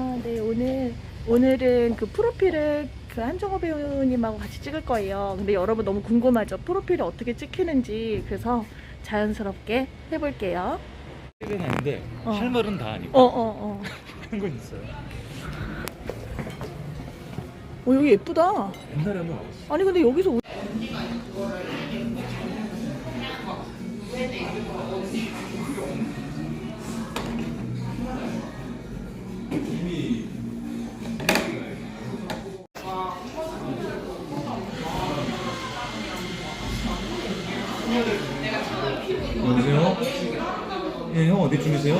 아, 네, 오늘, 오늘은 그 프로필을 그 한정호 배우님하고 같이 찍을 거예요. 근데 여러분 너무 궁금하죠? 프로필을 어떻게 찍히는지. 그래서 자연스럽게 해볼게요. 은 아닌데 어. 할 말은 다 아니고 어, 어, 어. 그런 건 있어요. 어, 여기 예쁘다. 옛날에 한번 와봤어. 아니, 근데 여기서. 오- 예, 형 어디 중이세요?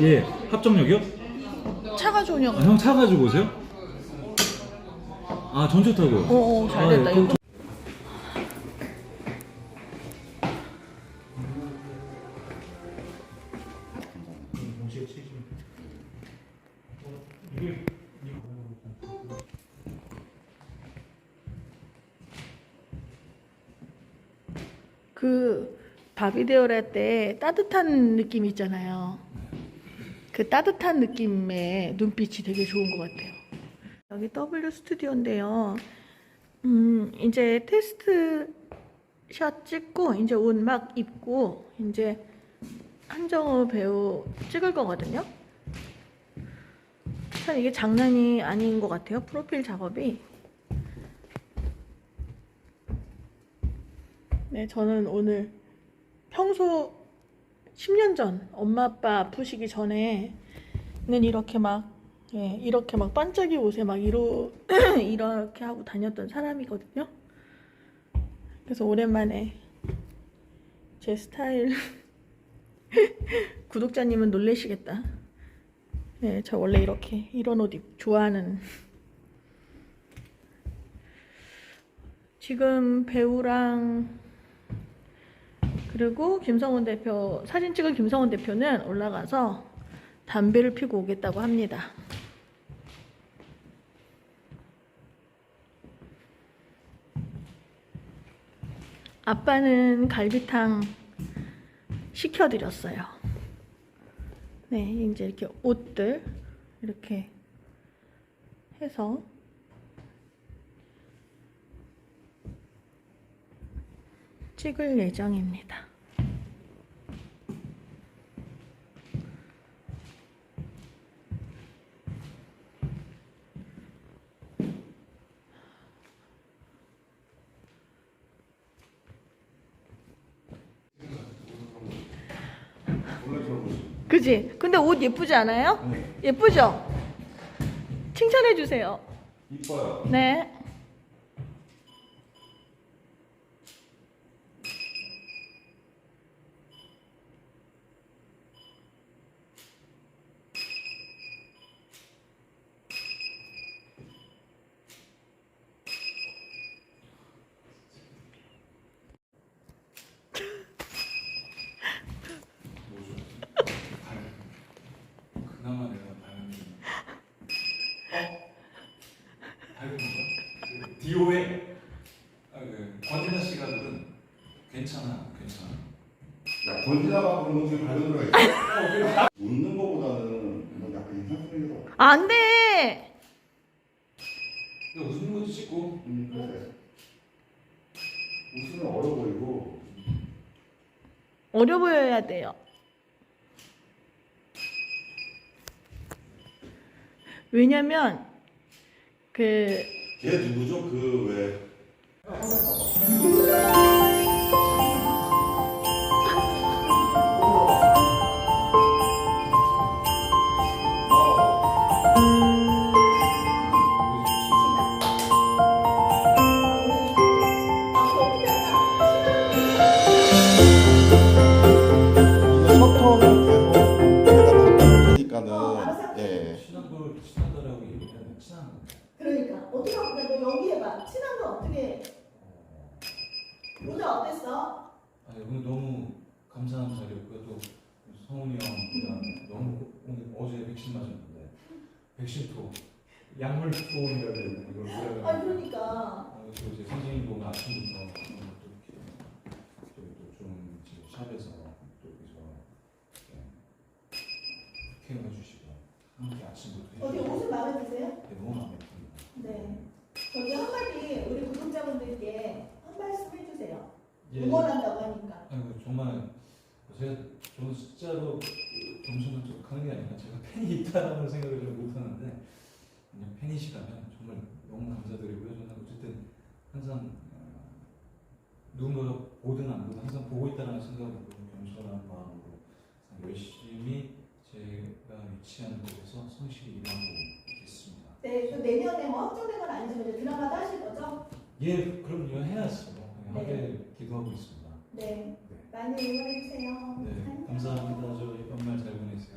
예, 합정역이요? 차가 좋냐? 아, 형 차 가지고 오세요? 아, 전철 타고. 어, 어, 잘 됐다, 예, 그럼 이거. 그 바비데오를 할때 따뜻한 느낌 있잖아요. 그 따뜻한 느낌의 눈빛이 되게 좋은 것 같아요. 여기 W 스튜디오인데요. 음, 이제 테스트 샷 찍고 이제 옷 막 입고 이제 한정우 배우 찍을 거거든요. 참 이게 장난이 아닌 것 같아요. 프로필 작업이. 네, 저는 오늘 평소 10년 전 엄마 아빠 아프시기 전에는 이렇게 막 예, 이렇게 막 반짝이 옷에 막 이러 이렇게 하고 다녔던 사람이거든요. 그래서 오랜만에 제 스타일 구독자님은 놀래시겠다. 예, 저 원래 이렇게 이런 옷 입, 좋아하는 지금 배우랑 그리고 김성훈 대표 사진 찍은 김성훈 대표는 올라가서 담배를 피고 오겠다고 합니다. 아빠는 갈비탕 시켜드렸어요. 네, 이제 이렇게 옷들 이렇게 해서 찍을 예정입니다. 그지? 근데 옷 예쁘지 않아요? 예쁘죠? 칭찬해 주세요. 이뻐요. 네. 그나마 내가 밝은 어? 밝은 건가? 그 디오의 아, 그 권진아 씨가 부른 괜찮아, 괜찮아. 야, 건지나가 부르는 게 밝은 노래가 있어. 웃는 거보다는 뭐 약간 인상 쓰는 게 더. 안 돼! 근데 웃는 것도 찍고 음, 그래. 웃으면 어려 보이고. 어려 보여야 돼요. 왜냐면 그 걔 누구죠? 그 왜? 어. 그치? 어땠어? 아 여러분 너무 감사한 자리였고요. 또 성훈이 형 너무 오늘 어제 백신 맞았는데 백신토 약물 토론이라고 이걸 노래를 아니 그러니까 어, 또 이제 선생님도 아침부터 또 이렇게 또좀 지금 샵에서 또 여기서 이렇게 해주시고 함께 아침부터 어디 옷은 마음에 드세요? 네, 너무 마음에 듭니다. 네. 예. 응원한다고 하니까. 아이고 정말 제가 저는 숫자로 점수를 족하는 게 아니라 제가 팬이 있다라는 생각을 잘 못하는데 그냥 팬이시라면 정말 너무 감사드리고요. 저는 어쨌든 항상 어, 누군가가 보든 안 보든 항상 보고 있다는 생각으로 겸손한 마음으로 열심히 제가 위치하는 곳에서 성실히 일하고 있겠습니다. 네, 또 내년에 뭐 확정된 건 아니지만 드라마도 하실 거죠? 예, 그럼요 해야죠. 네. 하게 기도하고 있습니다. 네, 네. 많이 응원해주세요. 네. 감사합니다. 저 연말 잘 보내세요.